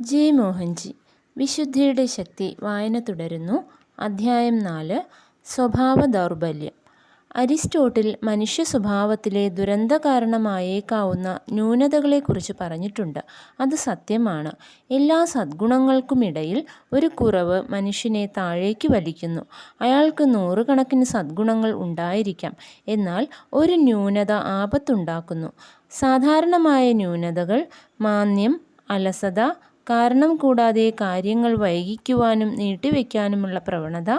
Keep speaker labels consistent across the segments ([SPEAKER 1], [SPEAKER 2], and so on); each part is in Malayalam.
[SPEAKER 1] ജയ് മോഹൻജി വിശുദ്ധിയുടെ ശക്തി വായന തുടരുന്നു. അധ്യായം നാല് സ്വഭാവ ദൗർബല്യം. അരിസ്റ്റോട്ടിൽ മനുഷ്യ സ്വഭാവത്തിലെ ദുരന്ത കാരണമായേക്കാവുന്ന ന്യൂനതകളെക്കുറിച്ച് പറഞ്ഞിട്ടുണ്ട്. അത് സത്യമാണ്. എല്ലാ സദ്ഗുണങ്ങൾക്കുമിടയിൽ ഒരു കുറവ് മനുഷ്യനെ താഴേക്ക് വലിക്കുന്നു. അയാൾക്ക് നൂറുകണക്കിന് സദ്ഗുണങ്ങൾ ഉണ്ടായിരിക്കാം. എന്നാൽ ഒരു ന്യൂനത ആപത്തുണ്ടാക്കുന്നു. സാധാരണമായ ന്യൂനതകൾ മാന്യം അലസത കാരണം കൂടാതെ കാര്യങ്ങൾ വൈകിക്കുവാനും നീട്ടിവെക്കാനുമുള്ള പ്രവണത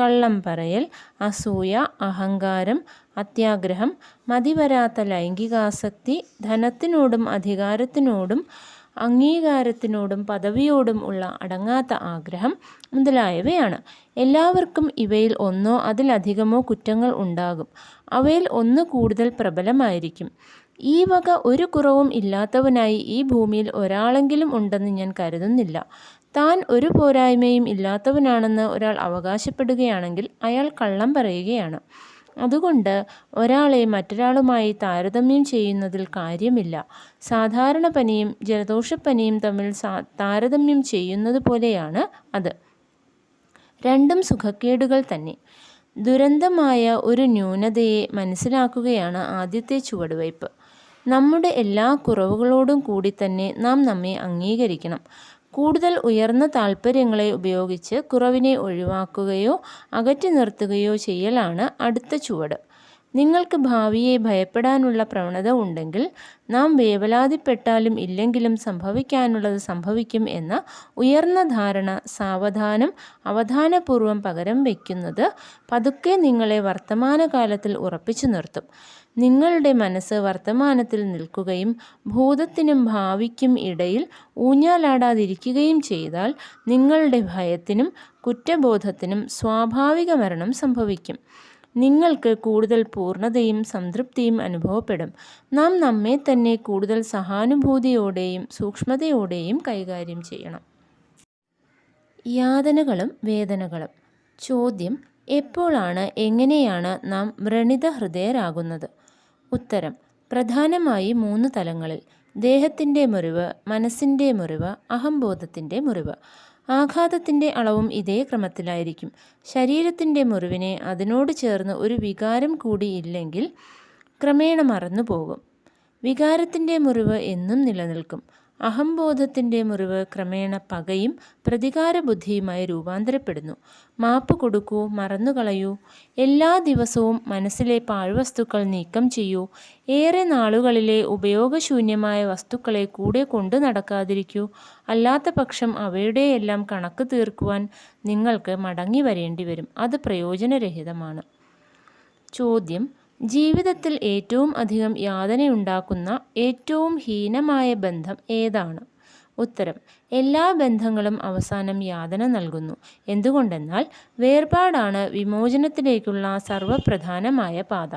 [SPEAKER 1] കള്ളം പറയൽ അസൂയ അഹങ്കാരം അത്യാഗ്രഹം മതിവരാത്ത ലൈംഗികാസക്തി ധനത്തിനോടും അധികാരത്തിനോടും അംഗീകാരത്തിനോടും പദവിയോടും ഉള്ള അടങ്ങാത്ത ആഗ്രഹം മുതലായവയാണ്. എല്ലാവർക്കും ഇവയിൽ ഒന്നോ അതിലധികമോ കുറ്റങ്ങൾ ഉണ്ടാകും. അവയിൽ ഒന്ന് കൂടുതൽ പ്രബലമായിരിക്കും. ഈ വക ഒരു കുറവും ഇല്ലാത്തവനായി ഈ ഭൂമിയിൽ ഒരാളെങ്കിലും ഉണ്ടെന്ന് ഞാൻ കരുതുന്നില്ല. താൻ ഒരു പോരായ്മയും ഇല്ലാത്തവനാണെന്ന് ഒരാൾ അവകാശപ്പെടുകയാണെങ്കിൽ അയാൾ കള്ളം പറയുകയാണ്. അതുകൊണ്ട് ഒരാളെ മറ്റൊരാളുമായി താരതമ്യം ചെയ്യുന്നതിൽ കാര്യമില്ല. സാധാരണ പനിയും ജലദോഷപ്പനിയും തമ്മിൽ താരതമ്യം ചെയ്യുന്നത് പോലെയാണ് അത്. രണ്ടും സുഖക്കേടുകൾ തന്നെ. ദുരന്തമായ ഒരു ന്യൂനതയെ മനസ്സിലാക്കുകയാണ് ആദ്യത്തെ ചുവടുവയ്പ്. നമ്മുടെ എല്ലാ കുറവുകളോടും കൂടി തന്നെ നാം നമ്മെ അംഗീകരിക്കണം. കൂടുതൽ ഉയർന്ന താൽപ്പര്യങ്ങളെ ഉപയോഗിച്ച് കുറവിനെ ഒഴിവാക്കുകയോ അകറ്റി നിർത്തുകയോ ചെയ്യലാണ് അടുത്ത ചുവട്. നിങ്ങൾക്ക് ഭാവിയെ ഭയപ്പെടാനുള്ള പ്രവണത ഉണ്ടെങ്കിൽ നാം വേവലാതിപ്പെട്ടാലും ഇല്ലെങ്കിലും സംഭവിക്കാനുള്ളത് സംഭവിക്കും എന്ന ഉയർന്ന ധാരണ സാവധാനം അവധാനപൂർവം പകരം വയ്ക്കുന്നത് പതുക്കെ നിങ്ങളെ വർത്തമാനകാലത്തിൽ ഉറപ്പിച്ചു നിർത്തും. നിങ്ങളുടെ മനസ്സ് വർത്തമാനത്തിൽ നിൽക്കുകയും ഭൂതത്തിനും ഭാവിക്കും ഇടയിൽ ഊഞ്ഞാലാടാതിരിക്കുകയും ചെയ്താൽ നിങ്ങളുടെ ഭയത്തിനും കുറ്റബോധത്തിനും സ്വാഭാവിക മരണം സംഭവിക്കും. നിങ്ങൾക്ക് കൂടുതൽ പൂർണതയും സംതൃപ്തിയും അനുഭവപ്പെടും. നാം നമ്മെ തന്നെ കൂടുതൽ സഹാനുഭൂതിയോടെയും സൂക്ഷ്മതയോടെയും കൈകാര്യം ചെയ്യണം. യാതനകളും വേദനകളും. ചോദ്യം എപ്പോഴാണ് എങ്ങനെയാണ് നാം വ്രണിത ഹൃദയരാകുന്നത്? ഉത്തരം പ്രധാനമായി മൂന്ന് തലങ്ങളിൽ. ദേഹത്തിന്റെ മുറിവ് മനസ്സിന്റെ മുറിവ് അഹംബോധത്തിന്റെ മുറിവ്. ആഘാതത്തിന്റെ അളവും ഇതേ ക്രമത്തിലായിരിക്കും. ശരീരത്തിന്റെ മുറിവിനെ അതിനോട് ചേർന്ന് ഒരു വികാരം കൂടി ഇല്ലെങ്കിൽ ക്രമേണ മറന്നു പോകും വികാരത്തിന്റെ മുറിവ് എന്നും നിലനിൽക്കും. അഹംബോധത്തിന്റെ മുറിവ് ക്രമേണ പകയും പ്രതികാരബുദ്ധിയുമായി രൂപാന്തരപ്പെടുന്നു. മാപ്പ് കൊടുക്കൂ മറന്നുകളയൂ. എല്ലാ ദിവസവും മനസ്സിലെ പാഴ്വസ്തുക്കൾ നീക്കം ചെയ്യൂ. ഏറെ നാളുകളിലെ ഉപയോഗശൂന്യമായ വസ്തുക്കളെ കൂടെ കൊണ്ടു നടക്കാതിരിക്കൂ. അല്ലാത്ത പക്ഷം അവയുടെയെല്ലാം കണക്ക് തീർക്കുവാൻ നിങ്ങൾക്ക് മടങ്ങി വരേണ്ടി വരും അത് പ്രയോജനരഹിതമാണ്. ചോദ്യം ജീവിതത്തിൽ ഏറ്റവും അധികം യാതനയുണ്ടാക്കുന്ന ഏറ്റവും ഹീനമായ ബന്ധം ഏതാണ്? ഉത്തരം എല്ലാ ബന്ധങ്ങളും അവസാനം യാതന നൽകുന്നു. എന്തുകൊണ്ടെന്നാൽ വേർപാടാണ് വിമോചനത്തിലേക്കുള്ള സർവപ്രധാനമായ പാത.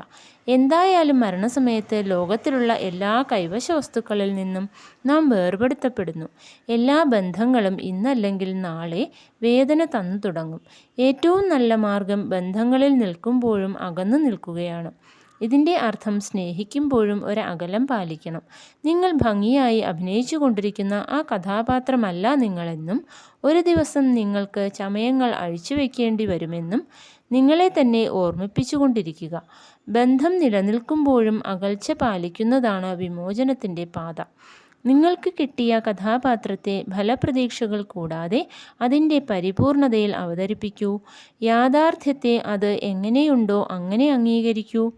[SPEAKER 1] എന്തായാലും മരണസമയത്ത് ലോകത്തിലുള്ള എല്ലാ കൈവശ വസ്തുക്കളിൽ നിന്നും നാം വേർപെടുത്തപ്പെടുന്നു. എല്ലാ ബന്ധങ്ങളും ഇന്നല്ലെങ്കിൽ നാളെ വേദന തന്നു തുടങ്ങും. ഏറ്റവും നല്ല മാർഗം ബന്ധങ്ങളിൽ നിൽക്കുമ്പോഴും അകന്നു നിൽക്കുകയാണ്. ഇതിന്റെ അർത്ഥം സ്നേഹിക്കുമ്പോഴും ഒരു അകലം പാലിക്കണം. നിങ്ങൾ ഭംഗിയായി അഭിനയിച്ചു കൊണ്ടിരിക്കുന്ന ആ കഥാപാത്രമല്ല നിങ്ങളെന്നും ഒരു ദിവസം നിങ്ങൾക്ക് ചമയങ്ങൾ അഴിച്ചു വയ്ക്കേണ്ടി വരുമെന്നും നിങ്ങളെ തന്നെ ഓർമ്മിപ്പിച്ചുകൊണ്ടിരിക്കുക ബന്ധം നിലനിൽക്കുമ്പോഴും അകൽച്ച പാലിക്കുന്നതാണ് വിമോചനത്തിന്റെ പാത. നിങ്ങൾക്ക് കിട്ടിയ കഥാപാത്രത്തെ ഫലപ്രതീക്ഷകൾ കൂടാതെ അതിന്റെ പരിപൂർണതയിൽ അവതരിപ്പിക്കൂ. യാഥാർത്ഥ്യത്തെ അത് എങ്ങനെയുണ്ടോ അങ്ങനെ അംഗീകരിക്കൂ.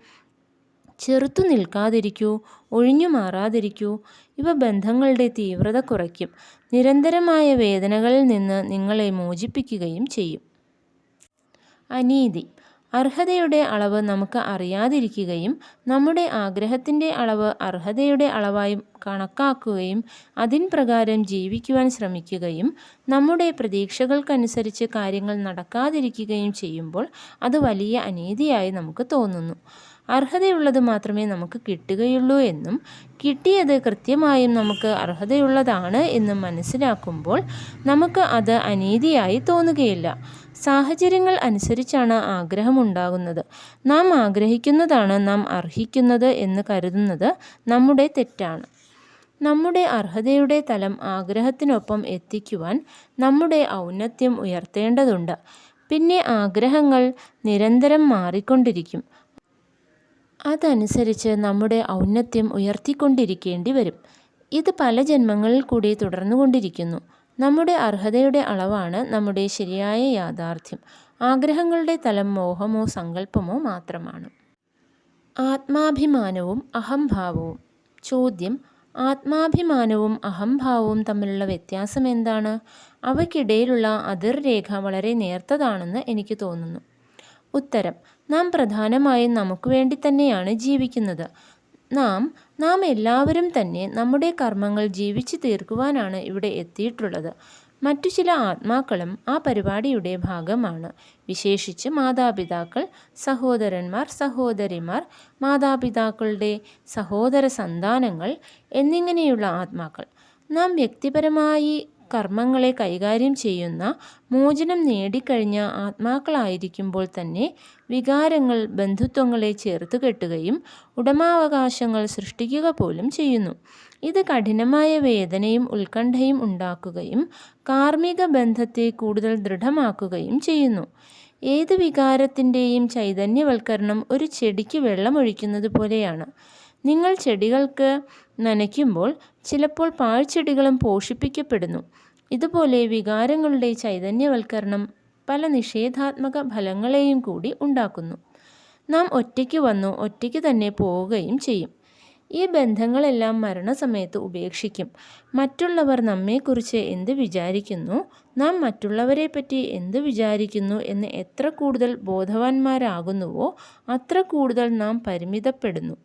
[SPEAKER 1] ചെറുത്തു നിൽക്കാതിരിക്കൂ ഒഴിഞ്ഞു മാറാതിരിക്കൂ. ഇവ ബന്ധങ്ങളുടെ തീവ്രത കുറയ്ക്കും. നിരന്തരമായ വേദനകളിൽ നിന്ന് നിങ്ങളെ മോചിപ്പിക്കുകയും ചെയ്യും. അനീതി. അർഹതയുടെ അളവ് നമുക്ക് അറിയാതിരിക്കുകയും നമ്മുടെ ആഗ്രഹത്തിന്റെ അളവ് അർഹതയുടെ അളവായി കണക്കാക്കുകയും അതിൻ പ്രകാരം ജീവിക്കുവാൻ ശ്രമിക്കുകയും നമ്മുടെ പ്രതീക്ഷകൾക്കനുസരിച്ച് കാര്യങ്ങൾ നടക്കാതിരിക്കുകയും ചെയ്യുമ്പോൾ അത് വലിയ അനീതിയായി നമുക്ക് തോന്നുന്നു. അർഹതയുള്ളത് മാത്രമേ നമുക്ക് കിട്ടുകയുള്ളൂ എന്നും കിട്ടിയത് കൃത്യമായും നമുക്ക് അർഹതയുള്ളതാണ് എന്നും മനസ്സിലാക്കുമ്പോൾ നമുക്ക് അത് അനീതിയായി തോന്നുകയില്ല. സാഹചര്യങ്ങൾ അനുസരിച്ചാണ് ആഗ്രഹമുണ്ടാകുന്നത്. നാം ആഗ്രഹിക്കുന്നതാണ് നാം അർഹിക്കുന്നത് എന്ന് കരുതുന്നത് നമ്മുടെ തെറ്റാണ്. നമ്മുടെ അർഹതയുടെ തലം ആഗ്രഹത്തിനൊപ്പം എത്തിക്കുവാൻ നമ്മുടെ ഔന്നത്യം ഉയർത്തേണ്ടതുണ്ട്. പിന്നെ ആഗ്രഹങ്ങൾ നിരന്തരം മാറിക്കൊണ്ടിരിക്കും. അതനുസരിച്ച് നമ്മുടെ ഔന്നത്യം ഉയർത്തിക്കൊണ്ടിരിക്കേണ്ടി വരും. ഇത് പല ജന്മങ്ങളിൽ കൂടി തുടർന്നുകൊണ്ടിരിക്കുന്നു. നമ്മുടെ അർഹതയുടെ അളവാണ് നമ്മുടെ ശരിയായ യാഥാർത്ഥ്യം. ആഗ്രഹങ്ങളുടെ തലം മോഹമോ സങ്കല്പമോ മാത്രമാണ്. ആത്മാഭിമാനവും അഹംഭാവവും. ചോദ്യം ആത്മാഭിമാനവും അഹംഭാവവും തമ്മിലുള്ള വ്യത്യാസം എന്താണ്? അവയ്ക്കിടയിലുള്ള അതിർരേഖ വളരെ നേർത്തതാണെന്ന് എനിക്ക് തോന്നുന്നു. ഉത്തരം നാം പ്രധാനമായും നമുക്ക് വേണ്ടി തന്നെയാണ് ജീവിക്കുന്നത്. നാം നാം എല്ലാവരും തന്നെ നമ്മുടെ കർമ്മങ്ങൾ ജീവിച്ചു തീർക്കുവാനാണ് ഇവിടെ എത്തിയിട്ടുള്ളത്. മറ്റു ചില ആത്മാക്കളും ആ പരിപാടിയുടെ ഭാഗമാണ്. വിശേഷിച്ച് മാതാപിതാക്കൾ സഹോദരന്മാർ സഹോദരിമാർ മാതാപിതാക്കളുടെ സഹോദര സന്താനങ്ങൾ എന്നിങ്ങനെയുള്ള ആത്മാക്കൾ. നാം വ്യക്തിപരമായി കർമ്മങ്ങളെ കൈകാര്യം ചെയ്യുന്ന മോചനം നേടിക്കഴിഞ്ഞ ആത്മാക്കളായിരിക്കുമ്പോൾ തന്നെ വികാരങ്ങൾ ബന്ധുത്വങ്ങളെ ചേർത്ത് കെട്ടുകയും ഉടമാവകാശങ്ങൾ സൃഷ്ടിക്കുക പോലും ചെയ്യുന്നു. ഇത് കഠിനമായ വേദനയും ഉത്കണ്ഠയും ഉണ്ടാക്കുകയും കാർമ്മിക ബന്ധത്തെ കൂടുതൽ ദൃഢമാക്കുകയും ചെയ്യുന്നു. ഏത് വികാരത്തിന്റെയും ചൈതന്യവൽക്കരണം ഒരു ചെടിക്ക് വെള്ളമൊഴിക്കുന്നത് പോലെയാണ് നിങ്ങൾ ചെടികൾക്ക് നനയ്ക്കുമ്പോൾ ചിലപ്പോൾ പാഴ്ചെടികളും പോഷിപ്പിക്കപ്പെടുന്നു. ഇതുപോലെ വികാരങ്ങളുടെ ചൈതന്യവൽക്കരണം പല നിഷേധാത്മക ഫലങ്ങളെയും കൂടി ഉണ്ടാക്കുന്നു. നാം ഒറ്റയ്ക്ക് വന്നു ഒറ്റയ്ക്ക് തന്നെ പോവുകയും ചെയ്യും. ഈ ബന്ധങ്ങളെല്ലാം മരണസമയത്ത് ഉപേക്ഷിക്കും. മറ്റുള്ളവർ നമ്മെക്കുറിച്ച് എന്ത് വിചാരിക്കുന്നു? നാം മറ്റുള്ളവരെ പറ്റി എന്ത് വിചാരിക്കുന്നു എന്ന് എത്ര കൂടുതൽ ബോധവാന്മാരാകുന്നുവോ അത്ര കൂടുതൽ നാം പരിമിതപ്പെടുന്നു.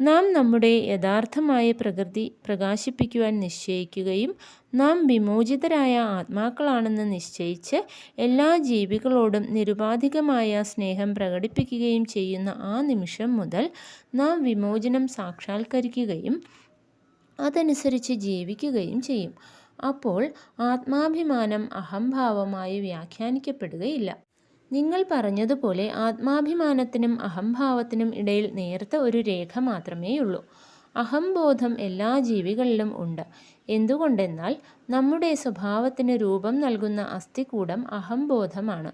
[SPEAKER 1] നാം നമ്മുടെ യഥാർത്ഥമായ പ്രകൃതി പ്രകാശിപ്പിക്കുവാൻ നിശ്ചയിക്കുകയും നാം വിമോചിതരായ ആത്മാക്കളാണെന്ന് നിശ്ചയിച്ച് എല്ലാ ജീവികളോടും നിരുപാധികമായ സ്നേഹം പ്രകടിപ്പിക്കുകയും ചെയ്യുന്ന ആ നിമിഷം മുതൽ നാം വിമോചനം സാക്ഷാത്കരിക്കുകയും അതനുസരിച്ച് ജീവിക്കുകയും ചെയ്യും. അപ്പോൾ ആത്മാഭിമാനം അഹംഭാവമായി വ്യാഖ്യാനിക്കപ്പെടുകയില്ല. നിങ്ങൾ പറഞ്ഞതുപോലെ ആത്മാഭിമാനത്തിനും അഹംഭാവത്തിനും ഇടയിൽ നേർത്ത ഒരു രേഖ മാത്രമേയുള്ളൂ. അഹംബോധം എല്ലാ ജീവികളിലും ഉണ്ട്. എന്തുകൊണ്ടെന്നാൽ നമ്മുടെ സ്വഭാവത്തിന് രൂപം നൽകുന്ന അസ്ഥികൂടം അഹംബോധമാണ്.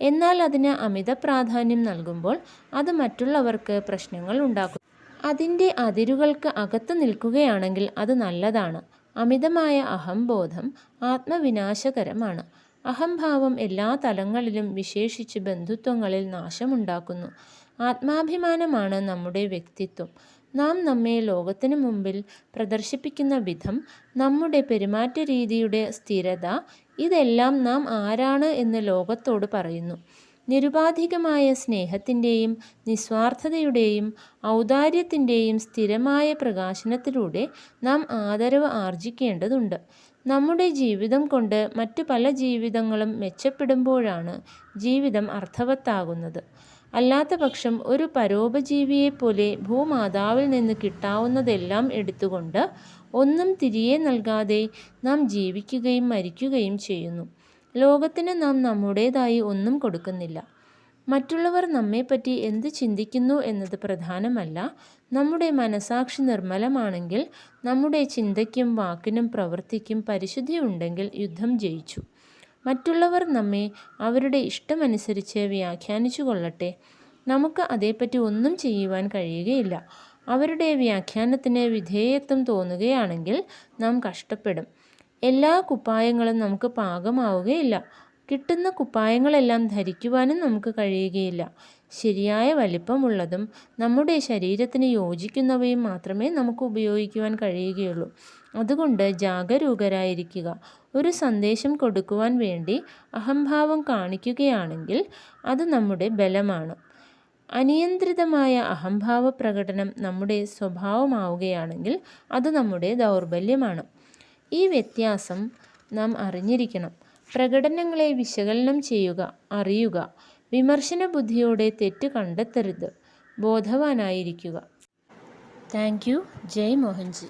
[SPEAKER 1] എന്നാൽ അതിന് അമിത പ്രാധാന്യം നൽകുമ്പോൾ അത് മറ്റുള്ളവർക്ക് പ്രശ്നങ്ങൾ ഉണ്ടാക്കും അതിന്റെ അതിരുകൾക്ക് അകത്ത് നിൽക്കുകയാണെങ്കിൽ അത് നല്ലതാണ്. അമിതമായ അഹംബോധം ആത്മവിനാശകരമാണ്. അഹംഭാവം എല്ലാ തലങ്ങളിലും വിശേഷിച്ച് ബന്ധുത്വങ്ങളിൽ നാശമുണ്ടാക്കുന്നു. ആത്മാഭിമാനമാണ് നമ്മുടെ വ്യക്തിത്വം. നാം നമ്മെ ലോകത്തിനു മുമ്പിൽ പ്രദർശിപ്പിക്കുന്ന വിധം നമ്മുടെ പെരുമാറ്റ രീതിയുടെ സ്ഥിരത ഇതെല്ലാം നാം ആരാണ് എന്ന് ലോകത്തോട് പറയുന്നു. നിരുപാധികമായ സ്നേഹത്തിന്റെയും നിസ്വാർത്ഥതയുടെയും ഔദാര്യത്തിന്റെയും സ്ഥിരമായ പ്രകാശനത്തിലൂടെ നാം ആദരവ് ആർജിക്കേണ്ടതുണ്ട്. നമ്മുടെ ജീവിതം കൊണ്ട് മറ്റു പല ജീവിതങ്ങളും മെച്ചപ്പെടുമ്പോഴാണ് ജീവിതം അർത്ഥവത്താകുന്നത്. അല്ലാത്തപക്ഷം ഒരു പരോപജീവിയെപ്പോലെ ഭൂമാതാവിൽ നിന്ന് കിട്ടാവുന്നതെല്ലാം എടുത്തുകൊണ്ട് ഒന്നും തിരികെ നൽകാതെ നാം ജീവിക്കുകയും മരിക്കുകയും ചെയ്യുന്നു. ലോകത്തിന് നാം നമ്മുടേതായി ഒന്നും കൊടുക്കുന്നില്ല. മറ്റുള്ളവർ നമ്മെപ്പറ്റി എന്ത് ചിന്തിക്കുന്നു എന്നത് പ്രധാനമല്ല. നമ്മുടെ മനസാക്ഷി നിർമ്മലമാണെങ്കിൽ നമ്മുടെ ചിന്തയ്ക്കും വാക്കിനും പ്രവൃത്തിക്കും പരിശുദ്ധി ഉണ്ടെങ്കിൽ യുദ്ധം ജയിച്ചു. മറ്റുള്ളവർ നമ്മെ അവരുടെ ഇഷ്ടമനുസരിച്ച് വ്യാഖ്യാനിച്ചു കൊള്ളട്ടെ. നമുക്ക് അതേപ്പറ്റി ഒന്നും ചെയ്യുവാൻ കഴിയുകയില്ല. അവരുടെ വ്യാഖ്യാനത്തിന് വിധേയത്വം തോന്നുകയാണെങ്കിൽ നാം കഷ്ടപ്പെടും. എല്ലാ കുപ്പായങ്ങളും നമുക്ക് പാകമാവുകയില്ല. കിട്ടുന്ന കുപ്പായങ്ങളെല്ലാം ധരിക്കുവാനും നമുക്ക് കഴിയുകയില്ല. ശരിയായ വലിപ്പമുള്ളതും നമ്മുടെ ശരീരത്തിന് യോജിക്കുന്നവയും മാത്രമേ നമുക്ക് ഉപയോഗിക്കുവാൻ കഴിയുകയുള്ളൂ. അതുകൊണ്ട് ജാഗരൂകരായിരിക്കുക. ഒരു സന്ദേശം കൊടുക്കുവാൻ വേണ്ടി അഹംഭാവം കാണിക്കുകയാണെങ്കിൽ അത് നമ്മുടെ ബലമാണ്. അനിയന്ത്രിതമായ അഹംഭാവ പ്രകടനം നമ്മുടെ സ്വഭാവമാവുകയാണെങ്കിൽ അത് നമ്മുടെ ദൗർബല്യമാണ്. ഈ വ്യത്യാസം നാം അറിഞ്ഞിരിക്കണം. പ്രകടനങ്ങളെ വിശകലനം ചെയ്യുക അറിയുക വിമർശന ബുദ്ധിയോടെ തെറ്റ് കണ്ടെത്തരുത് ബോധവാനായിരിക്കുക. Thank you. ജയ് മോഹൻജി.